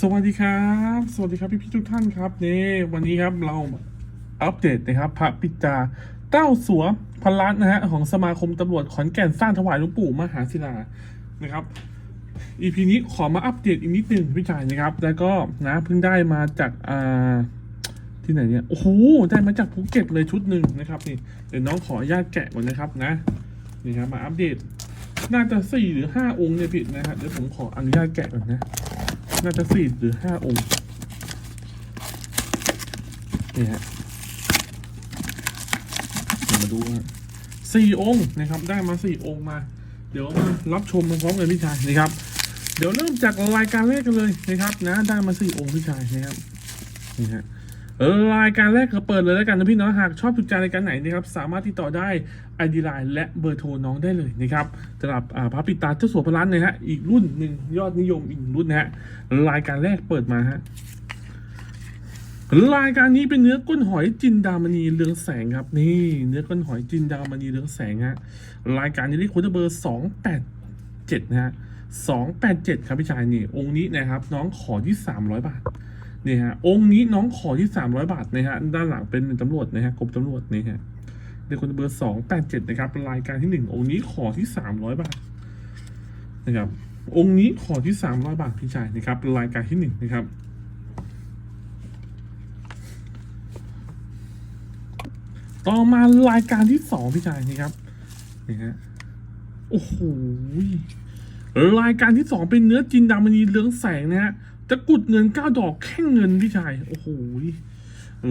สวัสดีครับ สวัสดีครับพี่พี่ทุกท่านครับนี่วันนี้ครับเราอัปเดตนะครับ พระปิจาเต้าสัวพันล้านนะฮะของสมาคมตำรวจขอนแก่นสร้างถวายหลวงปู่มหาศิลานะครับ EP นี้ขอมาอัปเดตอีกนิดหนึ่งพี่ชายนะครับ แล้วก็นะเพิ่งได้มาจากอ่าที่ไหนเนี่ยโอ้โหได้มาจากภูเก็ตเลยชุดหนึ่งนะครับนี่เดี๋ยวน้องขออนุญาตแกะก่อนนะครับนะนี่ครับมาอัปเดตน่าจะสี่หรือห้าองค์เนี่ยผิดนะฮะเดี๋ยวผมขออนุญาตแกะก่อนนะ น่าจะสี่หรือห้าองค์นี่ฮะเดี๋ยวมาดูฮะสี่องค์นะครับ ได้มาสี่องค์มา เดี๋ยวมารับชมพร้อมกันพี่ชายนะครับ เดี๋ยวเริ่มจากรายการแรกกันเลยนะครับ นะ ได้มาสี่องค์พี่ชายนะครับนี่ฮะ รายการแรกก็เปิดเลยแล้วกันนะพี่เนาะหากชอบถูกใจรายการไหนนะครับสามารถติดต่อได้ไอดีไลน์และเบอร์โทรน้องได้เลยนะครับสำหรับอ่าพระปิตาเจ้าสัวพระล้านนะฮะอีกรุ่นหนึ่งยอดนิยมอีกรุ่นนะฮะรายการแรกเปิดมาฮะรายการนี้เป็นเนื้อก้นหอยจินดามณีเรืองแสงครับ นี่เนื้อก้นหอยจินดามณีเรืองแสงฮะรายการนี้เรียกโค้ดเบอร์สองแปดเจ็ดนะฮะสองแปดเจ็ดครับพี่ชายนี่องค์นี้นะครับน้องขอที่สามร้อยบาท นี่ฮะองค์นี้น้องขอที่สามร้อยบาทนะฮะด้านหลังเป็นตำรวจนะฮะกรมตำรวจนี่ฮะเด็กคนเบอร์สองแปดเจ็ดนะครับรายการที่หนึ่งองค์นี้ขอที่สามร้อยบาทนะครับองค์นี้ขอที่สามร้อยบาทพี่ชายนะครับรายการที่หนึ่งนะครับต่อมารายการที่สองพี่ชายนี่ครับนี่ฮะโอ้โหรายการที่สองเป็นเนื้อจินดามณีเรืองแสงนะฮะ ตะกรุดเงินเก้าดอกแค่เงินพี่ชาย โอ้โห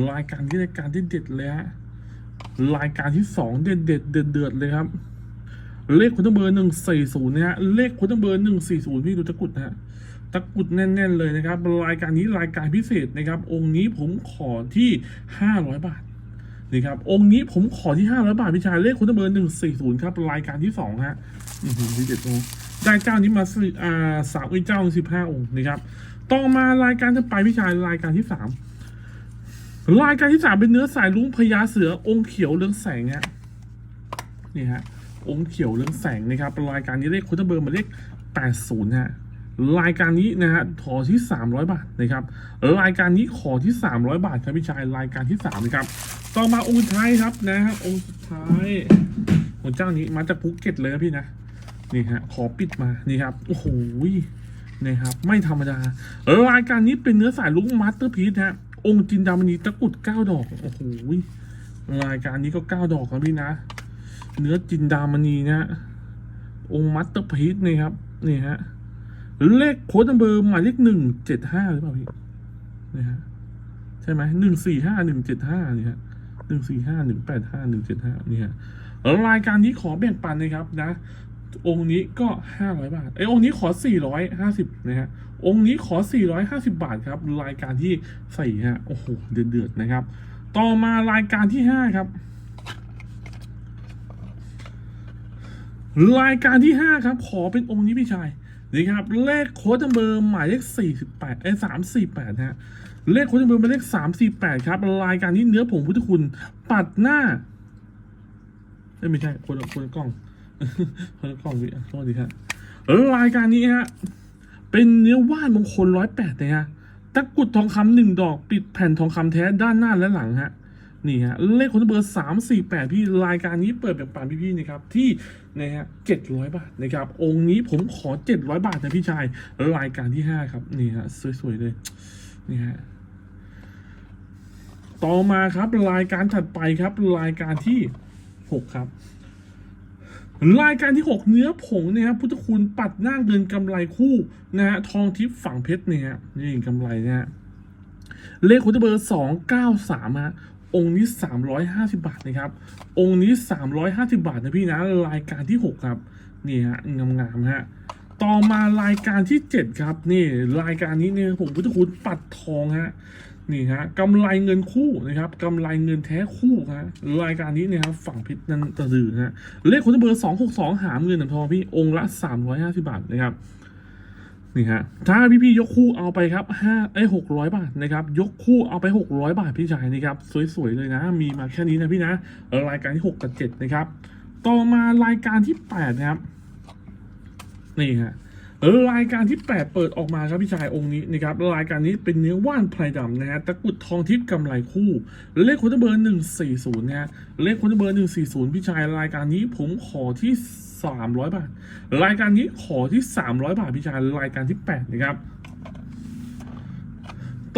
รายการที่รายการที่เด็ดเลยฮะรายการที่สองเด็ดเด็ดเดือดเดือดเลยครับ เลขคนเบอร์หนึ่งสี่ศูนย์นะฮะเลขคนเบอร์หนึ่งสี่ศูนย์พี่ดูตะกรุดนะฮะตะกรุดแน่น ๆ เลยนะครับ รายการนี้รายการพิเศษนะครับ องค์นี้ผมขอที่ห้าร้อยบาทนี่ครับองค์นี้ผมขอที่ห้าร้อยบาทพี่ชายเลขคนเบอร์หนึ่งสี่ศูนย์ครับ รายการที่สองฮะอือหือดีเด็ดตรงได้เจ้านี้มาสิอ่าสามอีเจ้าสิบห้าองค์นะครับ ต่อมารายการจะไปพี่ชายรายการที่สามรายการที่สามเป็นเนื้อสายลุงพญาเสือองค์เขียวเรืองแสงฮะนี่ฮะองค์เขียวเรืองแสงนะครับรายการนี้เลขคุณเบอร์มาเลขแปดศูนย์ฮะรายการนี้นะฮะขอที่สามร้อยบาทนะครับรายการนี้ขอที่สามร้อยบาทครับพี่ชายรายการที่สามนะครับต่อมาองค์สุดท้ายครับนะฮะองค์สุดท้ายของเจ้านี้มาจากภูเก็ตเลยนะพี่นะนี่ฮะขอปิดมานี่ครับโอ้โห นะครับ ไม่ธรรมดารายการนี้เป็นเนื้อสายลุงมาสเตอร์พีซฮะองค์จินดามณีตะกุดเก้าดอกโอ้โหรายการนี้ก็เก้าดอกครับพี่นะ เนื้อจินดามณีนะองค์มาสเตอร์พีซนี่ครับนี่ฮะเลขโค้ดเบอร์หมายเลขหนึ่งเจ็ดห้าหรือเปล่าพี่นี่ฮะใช่ไหมหนึ่งสี่ห้าหนึ่งเจ็ดห้านี่ฮะหนึ่งสี่ห้าหนึ่งแปดห้าหนึ่งเจ็ดห้านี่ฮะรายการนี้ขอแบ่งปันนะครับนะ องค์นี้ก็ห้าร้อยบาทไอยองค์นี้ขอสี่ร้อยห้าสิบนะฮะ องค์นี้ขอสี่ร้อยห้าสิบาทครับ รายการที่สี่ฮะ โอ้โหเดือดเดือดๆนะครับ ต่อมารายการที่ห้าครับ รายการที่ห้าครับ ขอเป็นองค์นี้พี่ชายนี่ครับ เลขโค้ดนัมเบอร์หมายเลขสี่สิบแปดไอ้สามสี่แปดฮะ เลขโค้ดนัมเบอร์หมายเลขสามสี่แปดครับ รายการนี้เนื้อผงพุทธคุณ ปัดหน้าไม่ใช่คนละคนกล้อง คนกล้องพี่อะสวัสดีครับรายการนี้ฮะ เป็นเนื้อว่านมงคลร้อยแปดนะฮะตะกรุดทองคำหนึ่งดอกปิดแผ่นทองคำแท้ด้านหน้าและหลังฮะนี่ฮะเลขคนเบอร์สามสี่แปดพี่รายการนี้เปิดแบบปานพี่ๆนะครับที่นะฮะเจ็ดร้อยบาทนะครับ องค์นี้ผมขอเจ็ดร้อยบาทนะพี่ชายรายการที่ห้าครับนี่ฮะสวยๆเลยนี่ฮะต่อมาครับรายการถัดไปครับรายการที่หกครับ รายการที่ 6 เนื้อผงเนี่ยครับพุทธคุณปัดหน้าเงินกำไรคู่นะฮะทองทิพย์ฝังเพชรเนี่ยนี่กำไรเนี่ยฮะเลขคุณเบอร์สองเก้าสามฮะองค์นี้สามร้อยห้าสิบาทนะครับ องค์นี้สามร้อยห้าสิบาทนะพี่นะรายการที่หกครับนี่ฮะงามๆฮะต่อมารายการที่เจ็ดครับ นี่รายการนี้เนี่ยผมพุทธคุณปัดทองฮะ นี่ฮะกำไรเงินคู่นะครับกำไรเงินแท้คู่ฮะรายการนี้เนี่ยครับฝั่งเพชรนันตะลือฮะเลขคนเบอร์สองหกสองหามเงินหนทองพี่องค์ละสามร้อยห้าสิบาทนะครับนี่ฮะถ้าพี่พี่ๆยกคู่เอาไปครับห้าไอ้หกร้อยบาทนะครับ ยกคู่เอาไปหกร้อยบาทพี่ชายนะครับ สวยๆเลยนะ มีมาแค่นี้นะพี่นะรายการที่หกกับเจ็ดนะครับ ต่อมารายการที่แปดนะครับ นี่ฮะ รายการที่ 8 เปิดออกมาครับพี่ชายองค์นี้นะครับรายการนี้เป็นเนื้อว่านไพรดำนะฮะตะกุดทองทิพย์กำไรคู่ เลขคนเบอร์ 140นะฮะเลขคนเบอร์ 140 พี่ชายรายการนี้ผมขอที่ 300 บาท รายการนี้ขอที่ 300 บาทพี่ชายรายการที่ 8 นะครับ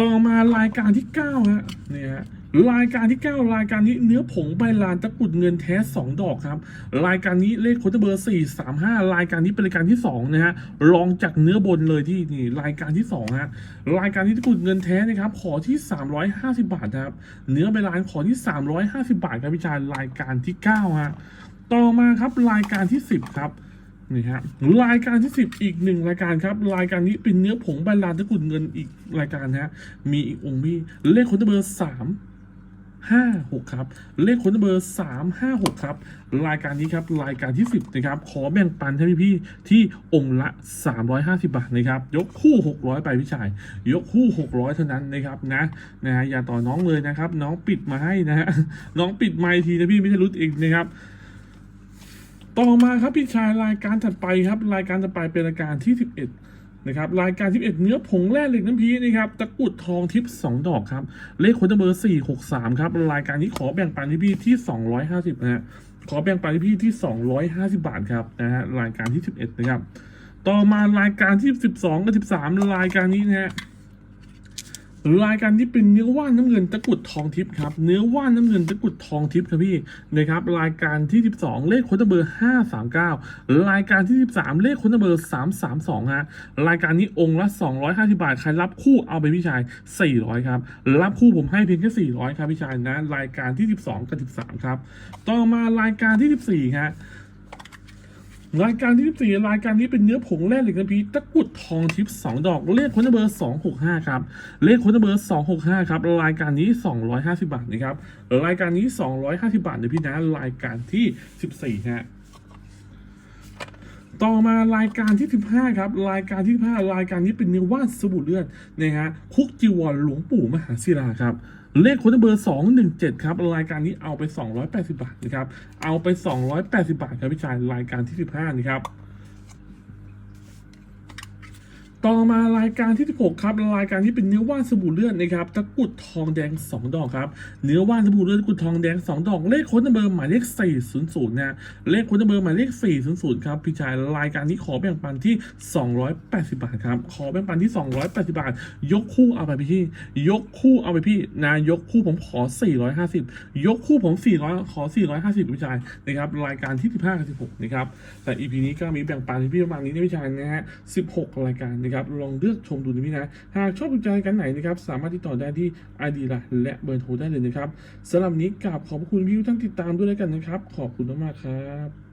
ต่อมารายการที่9ฮะนี่ฮะ รายการที่ 9 รายการนี้เนื้อผงใบลานตะกุดเงินแท้ 2 ดอกครับ รายการนี้เลขโคตเบอร์ 435 รายการนี้เป็นรายการที่ 2 นะฮะรองจากเนื้อบนเลยที่นี่รายการที่2ฮะรายการนี้ตะกุดเงินแท้นะครับขอที่ 350 บาทนะครับเนื้อใบลานขอที่ 350 บาทครับพี่ชายรายการที่9ฮะต่อมาครับรายการที่ 10 ครับนี่ฮะรายการที่ 10 อีกหนึ่งรายการครับ รายการนี้เป็นเนื้อผงใบลานตะกุดเงินอีกรายการฮะมีอีกองค์พี่เลขคนเบอร์ส ห้าหกครับ เลขคนเบอร์สามห้าหกครับ รายการนี้ครับ รายการที่ 10 นะครับ ขอแบ่งปันให้พี่ๆที่องค์ละ 350 บาทนะครับ ยกคู่ 600 ไปพี่ชาย ยกคู่ 600 เท่านั้นนะครับนะนะฮะอย่าต่อน้องเลยนะครับ น้องปิดมาให้นะฮะน้องปิดไมค์ทีนะพี่ไม่ใช่รุดเองนะครับต่อมาครับพี่ชายรายการถัดไปครับ รายการถัดไปเป็นรายการที่ 11 นะครับรายการที่11เนื้อผงแร่เหล็กน้ำพีนะครับตะกุดทองทิพย์2ดอกครับเลขคนเบอร์463ครับรายการนี้ขอแบ่งปันให้พี่ที่250นะฮะขอแบ่งปันให้พี่ที่250บาทครับนะฮะรายการที่11นะครับต่อมารายการที่12กับ13รายการนี้นะฮะ รายการที่เป็นเนื้อว่านน้ำเงินตะกุดทองทิพย์ครับเนื้อว่านน้ำเงินตะกุดทองทิพย์ครับพี่นะครับรายการที่ 12 เลขคนเบอร์ 539 รายการที่ 13 เลขคนเบอร์ 332ฮะรายการนี้องค์ละ 250 บาทใครรับคู่เอาไปพี่ชาย 400ครับรับคู่ผมให้เพียงแค่400ครับพี่ชายนะรายการที่ 12 กับ 13 ครับ ต่อมารายการที่ 14ฮะ รายการที่ 14 รายการนี้เป็นเนื้อผงแร่เหล็กน้ำพีตะกุดทองทิพย์2ดอกเลขค้นเบอร์ 265 ครับ เลขค้นเบอร์ 265 ครับ รายการนี้ 250 บาทนะครับ รายการนี้ 250 บาทนะพี่นะ รายการที่ 14 ฮะต่อมารายการที่ 15 ครับ รายการที่ 15 รายการนี้เป็นเนื้อว่านสบู่เลือดนะฮะคุกจีวรหลวงปู่มหาศิลาครับ เลขคนเบอร์ 217 ครับ รายการนี้เอาไป 280 บาทนะครับ เอาไป 280 บาทครับพี่ชาย รายการที่ 15 นะครับ ต่อมารายการที่ 16 ครับ รายการที่เป็นเนื้อว่านสบู่เลือดนะครับตะกุดทองแดง 2 ดอกครับ เนื้อว่านสบู่เลือดตะกุดทองแดง 2 ดอก เลขค้ดเบอร์หมายเลข 400 นะ เลขค้ดเบอร์หมายเลข 400 ครับ พี่ชายรายการนี้ขอแบ่งปันที่ 280 บาทครับ ขอแบ่งปันที่ 280 บาท ยกคู่เอาไปพี่ ยกคู่เอาไปพี่นะยกคู่ผมขอ 450 ยกคู่ผม 400 ขอ 450 พี่ชายนะครับรายการที่ 15 กับ 16 นะครับแต่ EP นี้ก็มีแบ่งปันให้พี่ประมาณนี้นะพี่ชายนะฮะ 16 รายการนะครับลองเลือกชมดูนะพี่นะหากชอบถูกใจกันไหนนะครับสามารถติดต่อได้ที่ไอดีละและเบอร์โทรได้เลยนะครับสำหรับนี้กราบขอบคุณพี่ทุกท่านติดตามด้วยแล้วกันนะครับ ขอบคุณมากๆครับ